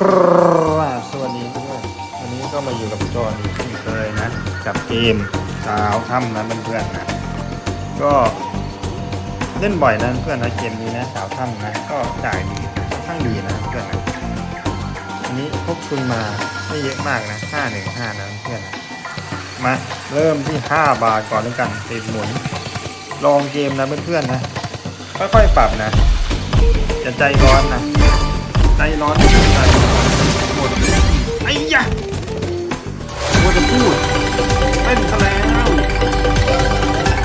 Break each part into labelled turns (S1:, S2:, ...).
S1: กราบสวัสดีเพื่อนวันนี้ก็มาอยู่กับจอนอีกเช่นเคยนะ กับเกมสาวถ้ำนะเพื่อนๆนะ ก็เล่นบ่อยนะเพื่อนนะเกมนี้นะสาวถ้ำนะ ก็จ่ายดีค่อนข้างดีนะเพื่อนนะอันนี้พกทุนมาไม่เยอะมากนะห้าหนึ่งห้านะเพื่อนนะมาเริ่มที่ห้าบาทก่อนแล้วกันติดหมุน ลองเกมนะเพื่อนๆนะค่อยๆปรับนะอย่าใจร้อนนะ ใจร้อนไม่เป็นหมดไอ้ยะมัวจะพูดเล่นซะแล้ว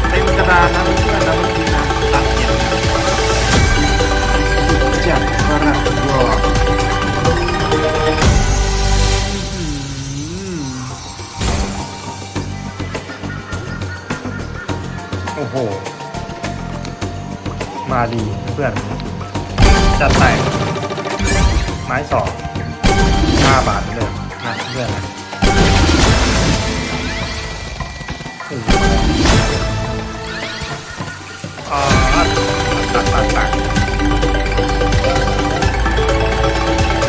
S1: เต็มกระดานนะเพื่อนนะเมื่อกี้นะตัดเก็บนจัดกระยอโอ้โห มาดีเพื่อนจัดแตกไม้สองห้าบาทเลยนะเพื่อนอ้โหอ่าตัดตัดตัด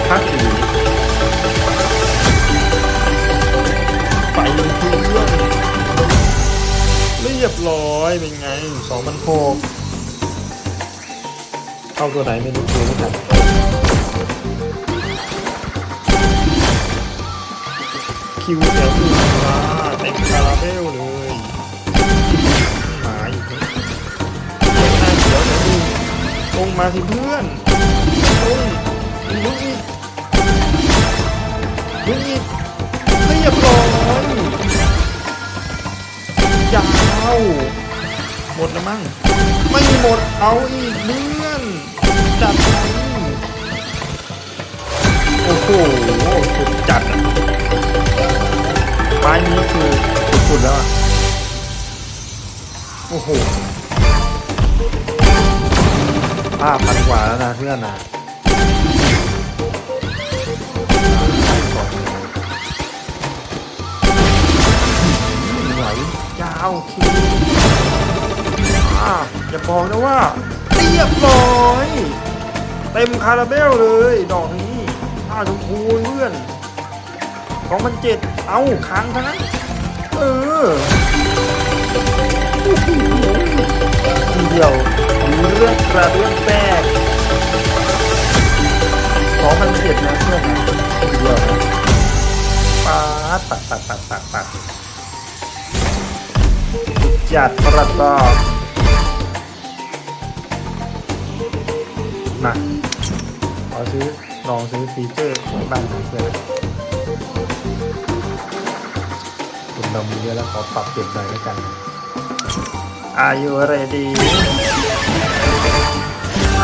S1: พักสีไปเพื่อนเรียบร้อยเป็นไงสองพันหกเข้าตัวไหนไม่รู้ตัวไม่ทัน คิวแถวอื่นมาเต็มคาราเบลเลยหมาอีกแล้วเดี๋ยวหน้าเขียวแถวอื่นลงมาสิเพื่อนลงลุกอีกลุกอีกเรียบร้อยยาวหมดแล้วมั้งไม่หมดเอาอีกเพื่อนจัดไปโอ้โหสุดจัดอะ ไม้นี้คือสุดๆแล้วอะ โอ้โหห้าพันกว่าแล้วนะเพื่อนนะไหวยาวคิวอ่าอย่าบอกนะว่าเรียบร้อย เต็มคาราเบลเลย ดอกนี้ผ้าชมพูเพื่อน ของมันเจ็ดเอาค้างทั้งนั้น เออทีเดียวเรื่องกระเรื่องแตกของมันเจ็ดนะเพื่อนนะทีเดียวปาดปัดปัดปัดปัดปัดจัดประกอบมาขอซื้อลองซื้อฟีเจอร์ของบ้านเพื่อน เรามีเยอะแล้วขอปรับเปลี่ยนหน่อยแล้วกัน Are you ready ไป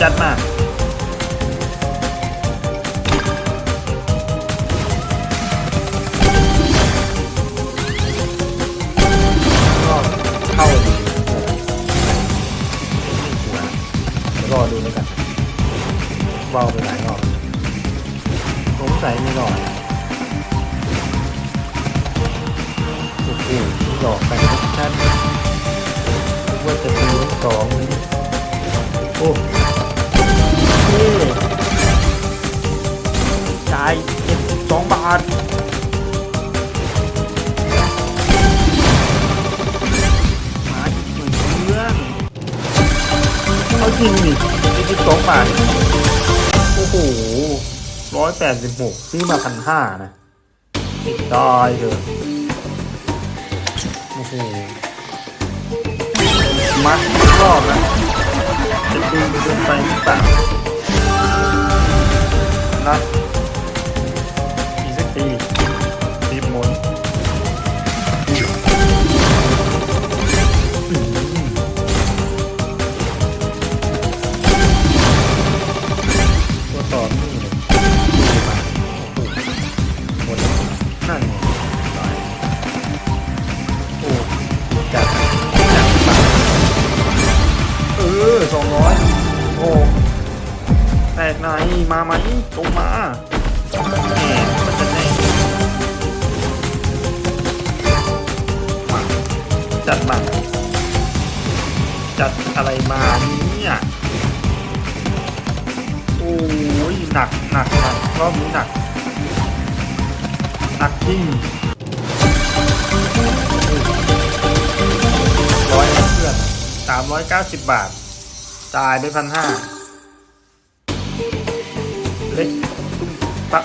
S1: จัดมา หลอกไปทุกชั้นว่าจะตีทั้งสองนี่โอ้เท่จ่ายเจ็ดสิบสองบาทมาอีกหนึ่งเรื่องเอาจริงดิเจ็ดสิบสองบาท โอ้โหร้อยแปดสิบหกซื้อมาพันห้านะติดได้เถอะ อ้โหมาอีกรอบนะจะดูเกินไปหรือเปล่านะอีกสักทีตีบหมุนอืมตัวต่อนี่เลยดูมาโอ้โหมดนั่น สองร้อยโอ้แตกไหนมาไหมตรงมาแหมมันจะแน่มาจัดมาจัดอะไรมาเนี่ยโอ้ยหนักหนักหนักรอบนี้หนักหนักจริงร้อยเพื่อนสามร้อยเก้าสิบบาท จ่ายไปพันห้าเล็กปั๊บ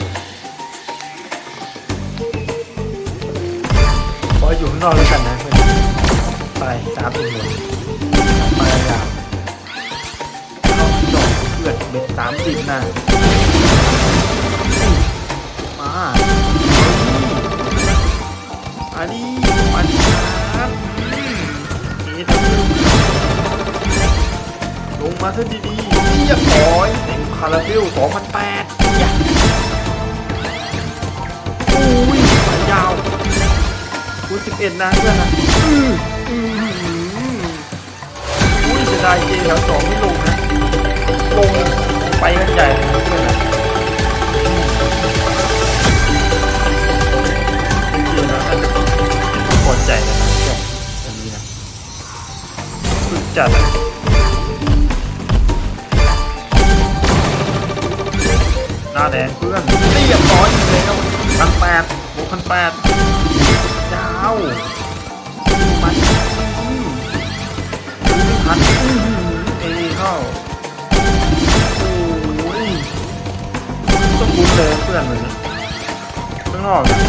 S1: ขออยู่ข้างนอกแล้วกันนะเพื่อนไปตามอีกเลยไปอะเอาดอกเพื่อนเบ็ดสามสิบนะมาอันนี้มาดี มาเถอะดีๆเรียบร้อยเต็มคาราเบล2008ยะอุ้ยสายยาวคูณ11 นะเพื่อนนะอืออือหืออุ้ยเสียดายเจแถวสองไม่ลงนะ ลงไปกันใหญ่เลยนะเพื่อนนะเจนะน่าจะพอใจแล้วนะเพื่อนอันนี้นะสุดจัดอะห แปดยาวมันพันอื้อหือเอเข้าโอ้ยต้องลุ้นเลยเพื่อนเลยข้างนอกเนี่ย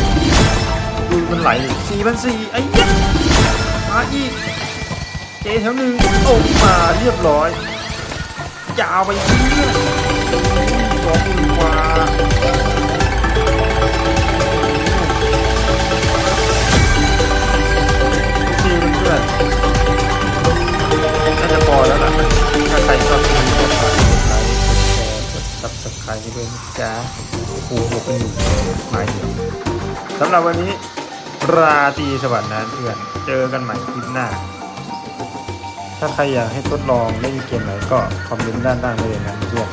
S1: ดูมันไหลสี่พันสี่ไอ้เหี้ยมาอีกเจแถวหนึ่งลงมาเรียบร้อยยาวไปเรื่อยสองหมื่นกว่า สำหรับวันนี้ราตรีสวัสดิ์นะเพื่อน เจอกันใหม่คลิปหน้า ถ้าใครอยากให้ทดลองเล่นเกมไหนก็คอมเมนต์ด้านล่างได้เลยนะเพื่อน